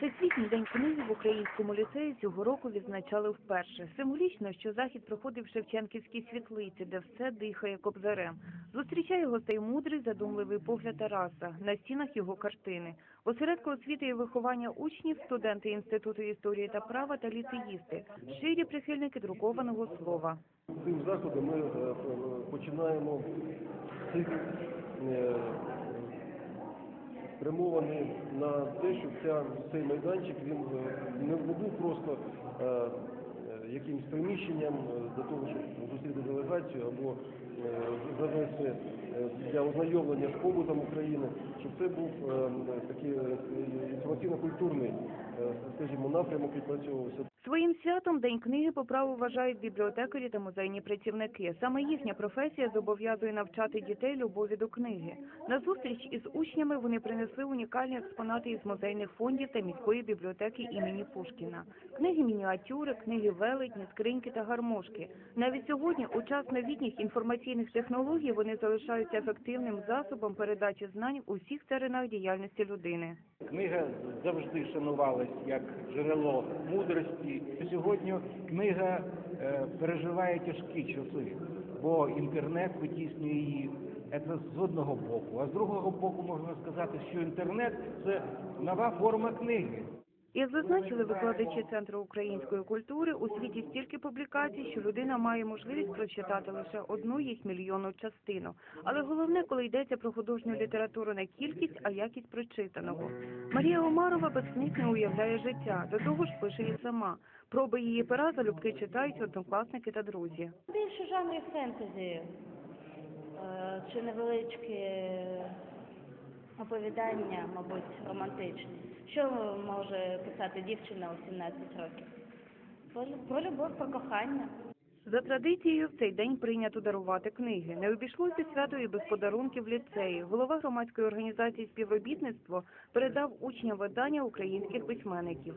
Всесвітній день книги в українському ліцеї цього року відзначали вперше. Символічно, що захід проходив в Шевченківській світлиці, де все дихає кобзарем. Зустрічає гостей мудрий, задумливий погляд Тараса. На стінах його картини. Осередку освіти і виховання учнів, студенти Інституту історії та права та ліцеїсти, щирі прихильники друкованого слова. Цим заходом ми е, починаємо цикл е, спрямований на те, щоб ця, цей майданчик він е, не був просто е, е, якимось приміщенням е, для того, щоб зустріти делегацію або завести для ознайомлення з побутом України, щоб це був е, такий інформаційно-культурний, скажімо, напрямок відпрацьовувався. Своїм святом День книги по праву вважають бібліотекарі та музейні працівники. Саме їхня професія зобов'язує навчати дітей любові до книги. На зустріч із учнями вони принесли унікальні експонати із музейних фондів та міської бібліотеки імені Пушкіна. Книги мініатюри, книги велетні, скриньки та гармошки. Навіть сьогодні, у час новітніх інформаційних технологій, вони залишаються ефективним засобом передачі знань у всіх теренах діяльності людини. Книга завжди шанувалась як джерело мудрості. Сьогодні книга е, переживає тяжкі часи, бо інтернет витіснює її. Це з одного боку. А з другого боку можна сказати, що інтернет це нова форма книги. Як зазначили викладачі Центру української культури, у світі стільки публікацій, що людина має можливість прочитати лише одну їх мільйонну частину. Але головне, коли йдеться про художню літературу, не кількість, а якість прочитаного. Марія Омарова без не уявляє життя, до того ж пише і сама. Проби її пера залюбки читають однокласники та друзі. Більше жанрів фентезі е, чи невеличкі оповідання, мабуть, романтичні. Що може писати дівчина у 17 років? Про, лю- любов, про кохання. За традицією, в цей день прийнято дарувати книги. Не обійшлося свято і без подарунків ліцеї. Голова громадської організації співробітництво передав учням видання українських письменників.